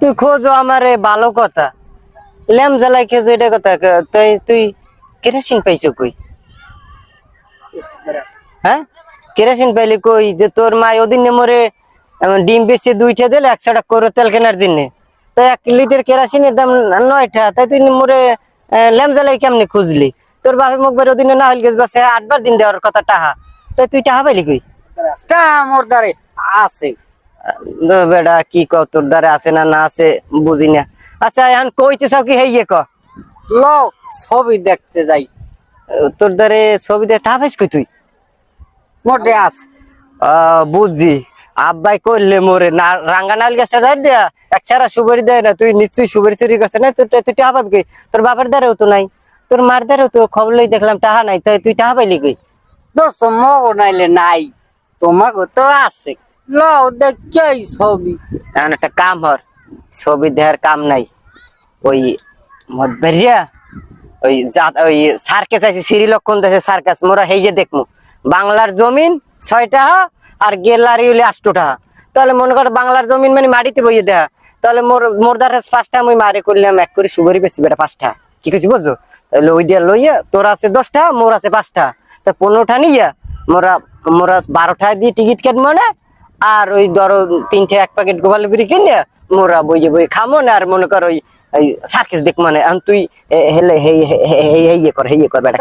তুই কথা। জ্বালাই তুই তুই হ্যাঁ? কেরাসিন পাইলি কই? যে তোর মা ওদিন মোরে ডিম বেশি দুইটা দিলে একশো টাকা করে তেল কেনার জন্য। তো এক লিটার কেরাসিনের দাম নয়টা। তাই তুই মোরে ল্যাম জ্বালাই কেমনি খুঁজলি? তোর বাপে মুখ বের ওদিনে না হইল গেছ বাসে আটবার দিন দেওয়ার কথা টাহা। তাই তুই টাহা পাইলি কই? তা মোর দ্বারে আছে। দো বেটা কি ক তোর দ্বারা আছে না না আছে বুঝি না। আচ্ছা এখন কইতে চাও কি হেইয়ে ক? ল ছবি দেখতে যাই। তোর দ্বারে ছবি দিয়ে টাহা পাইস কই তুই? মোটে আছে। আহ, বুঝছি আব্বাই করলে মোরে না রাঙ্গা নাল গাছটা ধর দেয়া এক ছাড়া সুপারি দেয় না তুই নিশ্চয়ই সুপারি চুরি করছে না? তুই তুই টাহা পাবি তোর বাপের দ্বারেও তো নাই। তোর মার দ্বারেও তো খবর লই দেখলাম টাহা নাই তাই তুই টাহা পাইলি কই? দোষ মগ নাইলে নাই তোমাকে তো আছে। ল দেখই ছবি। এখন একটা কাম হর ছবি দেওয়ার কাম নাই। ওই মদ বেরিয়া ওই জাত ওই সার্কেস আছে শ্রীলক্ষণ দেশে সার্কাস মোরা হেইয়ে দেখমু। বাংলার জমিন ছয় টাকা আর গেলারি হইলে আষ্ট টাকা তাহলে মনে কর বাংলার জমিন মানে মাটিতে বইয়ে দেয়া। তাহলে মোর মোর দ্বারা পাঁচটা আমি মারে করলাম এক করে সুগরি বেশি বেটা পাঁচটা। কি করছি বুঝছ তাহলে ওই দিয়া লইয়া তোর আছে দশটা মোর আছে পাঁচটা তা পনেরোটা নিয়ে মোরা মোরা বারোটা দিয়ে টিকিট কাটবো না আর ওই ধরো তিনটে এক প্যাকেট গোপাল বিড়ি কিনে মোরা বইয়ে বই খামো না আর মনে কর ওই ওই সার্কিস দেখ মানে তুই হেলে হেই হেই হেই কর হেই কর বেটা